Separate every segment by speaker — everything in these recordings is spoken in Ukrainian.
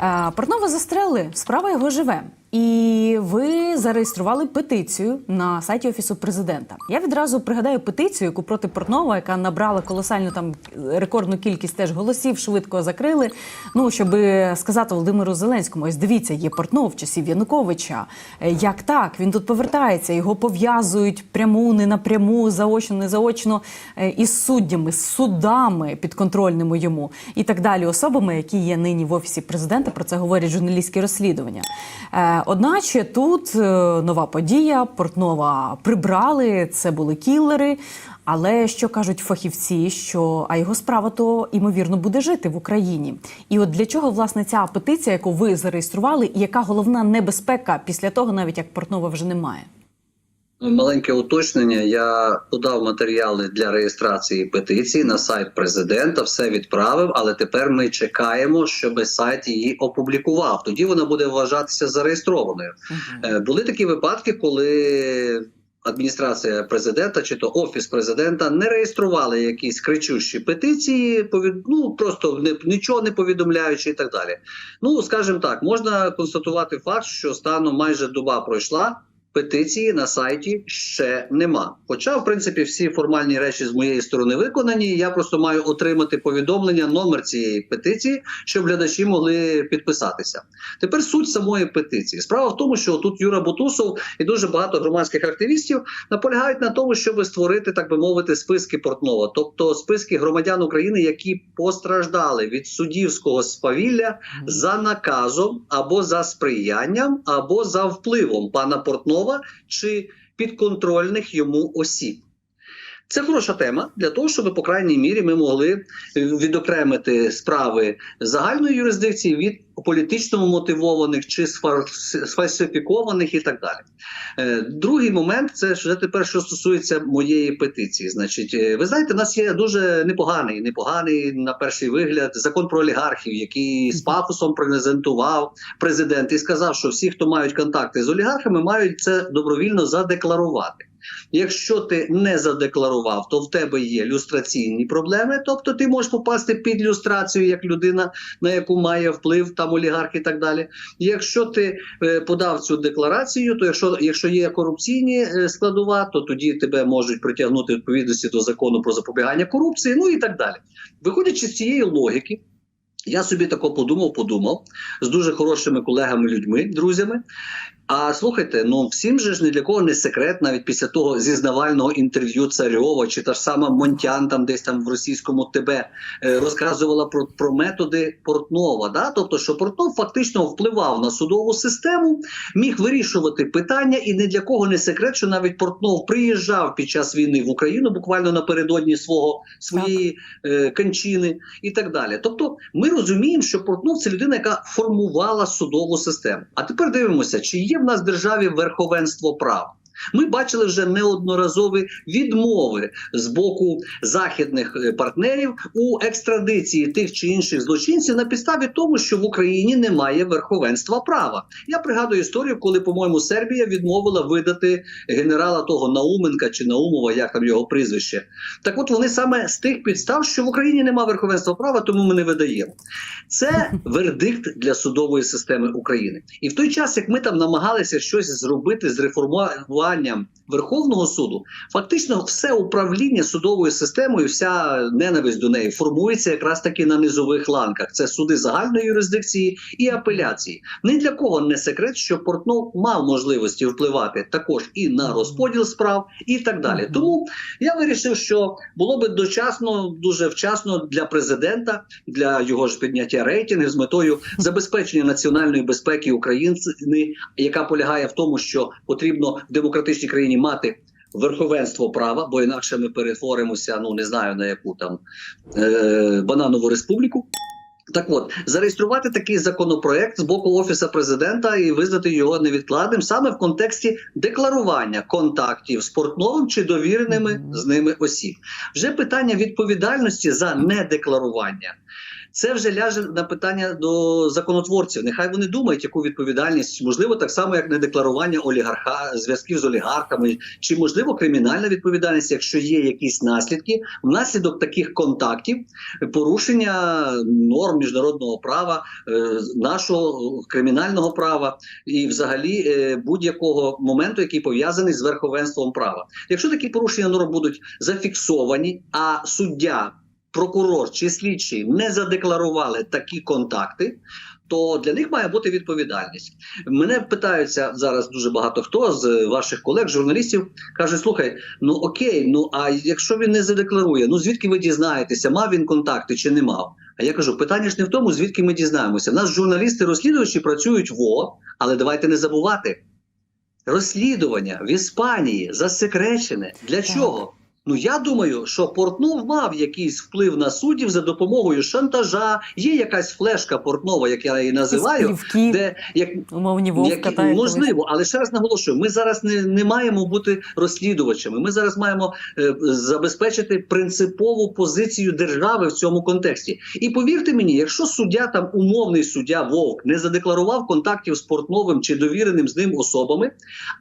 Speaker 1: Е, Портнова застрелили, справа його живе. І ви зареєстрували петицію на сайті офісу президента. Я відразу пригадаю петицію, яку проти Портнова, яка набрала колосальну там рекордну кількість теж голосів, швидко закрили. Ну щоб сказати Володимиру Зеленському, ось дивіться, є Портнов часів Януковича. Е, Як так? Він тут повертається, його пов'язують пряму, не напряму, заочно, не заочно е, із суддями, з судами підконтрольними йому і так далі, особами, які є нині в офісі президента. Про це говорять журналістські розслідування. Е, Тут е, нова подія, Портнова прибрали, це були кілери. Але що кажуть фахівці, що а його справа то ймовірно буде жити в Україні. І от для чого власне ця петиція, яку ви зареєстрували, і яка головна небезпека після того, навіть як Портнова вже немає?
Speaker 2: Маленьке уточнення. Я подав матеріали для реєстрації петиції на сайт президента. Все відправив, але тепер ми чекаємо, щоб сайт її опублікував. Тоді вона буде вважатися зареєстрованою. Е, Були такі випадки, коли адміністрація президента чи то офіс президента не реєстрували якісь кричущі петиції, ну просто не нічого не повідомляючи, і так далі. Ну скажімо так, можна констатувати факт, що станом майже доба пройшла. Петиції на сайті ще нема. Хоча, в принципі, всі формальні речі з моєї сторони виконані. Я просто маю отримати повідомлення, номер цієї петиції, щоб глядачі могли підписатися. Тепер суть самої петиції. Справа в тому, що тут Юра Бутусов і дуже багато громадських активістів наполягають на тому, щоб створити, так би мовити, списки Портнова, тобто списки громадян України, які постраждали від суддівського спавілля за наказом або за сприянням, або за впливом пана Портнова чи підконтрольних йому осіб. Це хороша тема для того, щоб по крайній мірі ми могли відокремити справи загальної юрисдикції від політично мотивованих чи сфальсифікованих і так далі. Е, Другий момент це вже тепер, що стосується моєї петиції. Значить, е, ви знаєте, у нас є дуже непоганий, непоганий на перший вигляд закон про олігархів, який з пафосом презентував президент і сказав, що всі, хто мають контакти з олігархами, мають це добровільно задекларувати. Якщо ти не задекларував, то в тебе є люстраційні проблеми, тобто ти можеш попасти під люстрацію як людина, на яку має вплив там олігарх і так далі. Якщо ти е, подав цю декларацію, то якщо, якщо є корупційні е, складова, то тоді тебе можуть притягнути відповідності до закону про запобігання корупції, ну і так далі. Виходячи з цієї логіки. Я собі тако подумав, подумав з дуже хорошими колегами, людьми, друзями. А слухайте, ну всім же ж ні для кого не секрет, навіть після того зізнавального інтерв'ю Царьова, чи та ж сама Монтян, там десь там в російському ТБ е, розказувала про, про методи Портнова. Да? Тобто, що Портнов фактично впливав на судову систему, міг вирішувати питання, і ні для кого не секрет, що навіть Портнов приїжджав під час війни в Україну, буквально напередодні свого своєї е, кончини і так далі. Тобто, ми розуміємо, що Портнов це людина, яка формувала судову систему. А тепер дивимося, чи є в нас в державі верховенство права. Ми бачили вже неодноразові відмови з боку західних е, партнерів у екстрадиції тих чи інших злочинців на підставі тому, що в Україні немає верховенства права. Я пригадую історію, коли, по-моєму, Сербія відмовила видати генерала того Науменка чи Наумова, як там його прізвище. Так, от вони саме з тих підстав, що в Україні немає верховенства права, тому ми не видаємо. Це вердикт для судової системи України. І в той час, як ми там намагалися щось зробити з реформуванням Верховного суду, фактично все управління судовою системою, вся ненависть до неї формується якраз таки на низових ланках. Це суди загальної юрисдикції і апеляції. Ні для кого не секрет, що Портнов мав можливості впливати також і на розподіл справ, і так далі. Тому я вирішив, що було би дочасно, дуже вчасно для президента, для його ж підняття рейтингів з метою забезпечення національної безпеки України, яка полягає в тому, що потрібно в демократичній країні мати. Верховенство права, бо інакше ми перетворимося, ну не знаю на яку там е- бананову республіку. Так от зареєструвати такий законопроект з боку офіса президента і визнати його невідкладним саме в контексті декларування контактів з Портновим чи довіреними з ними осіб. Вже питання відповідальності за недекларування. Це вже ляже на питання до законотворців. Нехай вони думають, яку відповідальність, можливо, так само, як недекларування олігарха зв'язків з олігархами, чи можливо кримінальна відповідальність, якщо є якісь наслідки внаслідок таких контактів, порушення норм міжнародного права, е, нашого кримінального права і, взагалі, е, будь-якого моменту, який пов'язаний з верховенством права. Якщо такі порушення норм будуть зафіксовані, а суддя, прокурор чи слідчий не задекларували такі контакти. То для них має бути відповідальність. Мене питаються зараз дуже багато хто з ваших колег, журналістів, каже: слухай, ну окей, ну а якщо він не задекларує, ну звідки ви дізнаєтеся, мав він контакти чи не мав? А я кажу: питання ж не в тому, звідки ми дізнаємося. У нас журналісти-розслідувачі працюють в ООО, але давайте не забувати. Розслідування в Іспанії засекречене. Для
Speaker 1: Так.
Speaker 2: чого? Ну я думаю, що Портнов мав якийсь вплив на суддів за допомогою шантажа. Є якась флешка Портнова, як я її називаю,
Speaker 1: Плівки,
Speaker 2: де як
Speaker 1: умовні вовка
Speaker 2: можливо, але ще раз наголошую: ми зараз не, не маємо бути розслідувачами. Ми зараз маємо е, забезпечити принципову позицію держави в цьому контексті. І повірте мені, якщо суддя там умовний суддя Вовк не задекларував контактів з Портновим чи довіреним з ним особами,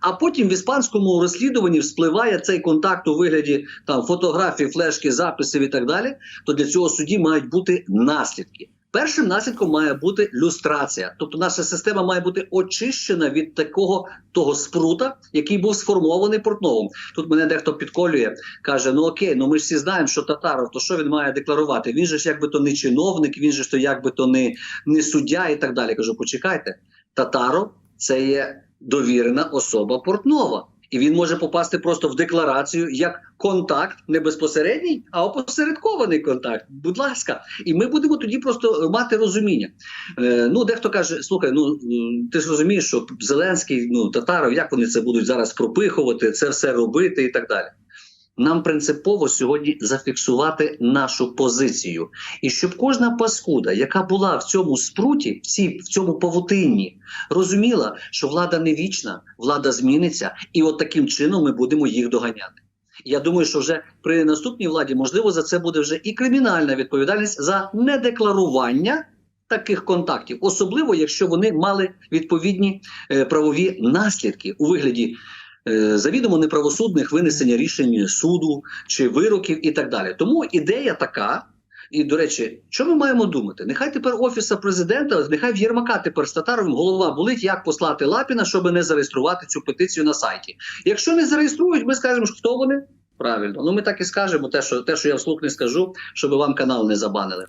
Speaker 2: а потім в іспанському розслідуванні вспливає цей контакт у вигляді там фотографій, флешки, записів і так далі, то для цього судді мають бути наслідки. Першим наслідком має бути люстрація, тобто наша система має бути очищена від такого того спрута, який був сформований Портновим. Тут мене дехто підколює, каже: ну окей, ну ми ж всі знаємо, що Татаров, то що він має декларувати? Він же ж якби то не чиновник, він же ж то якби то не, не суддя і так далі. Кажу, почекайте, Татаров це є довірена особа Портнова. І він може попасти просто в декларацію як контакт, не безпосередній, а опосередкований контакт. Будь ласка, і ми будемо тоді просто мати розуміння. Е, ну, дехто каже: слухай, ну ти ж розумієш, що Зеленський, ну Татаров, як вони це будуть зараз пропихувати, це все робити і так далі. Нам принципово сьогодні зафіксувати нашу позицію, і щоб кожна паскуда, яка була в цьому спруті, в цій в цьому павутинні, розуміла, що влада не вічна, влада зміниться, і от таким чином ми будемо їх доганяти. Я думаю, що вже при наступній владі можливо за це буде вже і кримінальна відповідальність за недекларування таких контактів, особливо якщо вони мали відповідні е, правові наслідки у вигляді. Е, Завідомо неправосудних винесення рішень суду чи вироків і так далі. Тому ідея така. І до речі, що ми маємо думати? Нехай тепер офіса президента, нехай в Єрмака тепер з Татаровим голова болить, як послати Лапіна, щоб не зареєструвати цю петицію на сайті. Якщо не зареєструють, ми скажемо, хто вони. Правильно, ну ми так і скажемо, те, що те, що я вслух не скажу, щоб вам канал не забанили.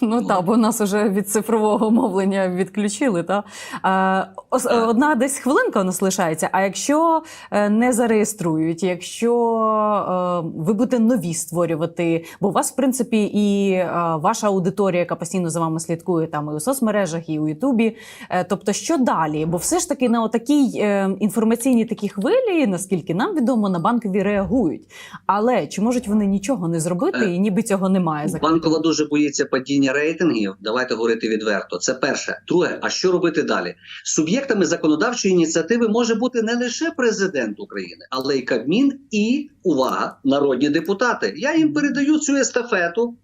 Speaker 1: Ну так, бо нас уже від цифрового мовлення відключили. Та? Одна десь хвилинка у нас лишається. А якщо е, не зареєструють, якщо е, ви будете нові створювати, бо у вас, в принципі, і е, ваша аудиторія, яка постійно за вами слідкує там і у соцмережах, і у Ютубі. Тобто, що далі? Бо все ж таки на отакій інформаційній такі хвилі, наскільки нам відомо, на банкові реагують. Але чи можуть вони нічого не зробити,
Speaker 2: Е,
Speaker 1: і ніби цього немає
Speaker 2: Банкова дуже боїться падіння рейтингів. Давайте говорити відверто. Це перше. Друге, а що робити далі? Суб'єктами законодавчої ініціативи може бути не лише президент України, але й Кабмін і увага, народні депутати. Я їм передаю цю естафету.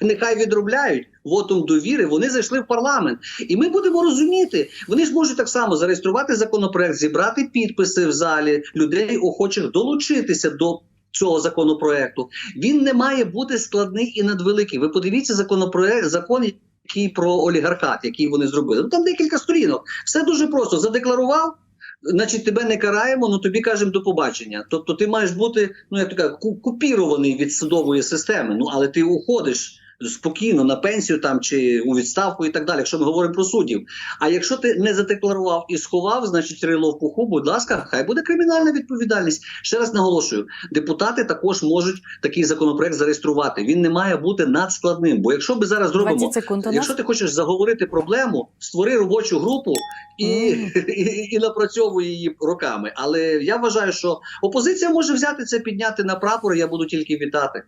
Speaker 2: Нехай відробляють вотум довіри. Вони зайшли в парламент, і ми будемо розуміти. Вони ж можуть так само зареєструвати законопроект, зібрати підписи в залі людей, охочих долучитися до цього законопроекту. Він не має бути складний і надвеликий. Ви подивіться законопроект, закон, який про олігархат, який вони зробили. Ну там декілька сторінок. Все дуже просто. Задекларував. Значить, тебе не караємо, ну тобі кажемо до побачення. Тобто, ти маєш бути ну як така купірований від судової системи. Ну але ти уходиш спокійно на пенсію там чи у відставку і так далі. Якщо ми говоримо про суддів. А якщо ти не задекларував і сховав, значить рило в пуху, будь ласка, хай буде кримінальна відповідальність. Ще раз наголошую: депутати також можуть такий законопроект зареєструвати. Він не має бути надскладним. Бо якщо ми зараз зробимо
Speaker 1: 20 секунд.
Speaker 2: Якщо ти хочеш заговорити проблему, створи робочу групу і,
Speaker 1: Мгм.
Speaker 2: і, і напрацьовуй її роками. Але я вважаю, що опозиція може взяти це, підняти на прапор. Я буду тільки вітати.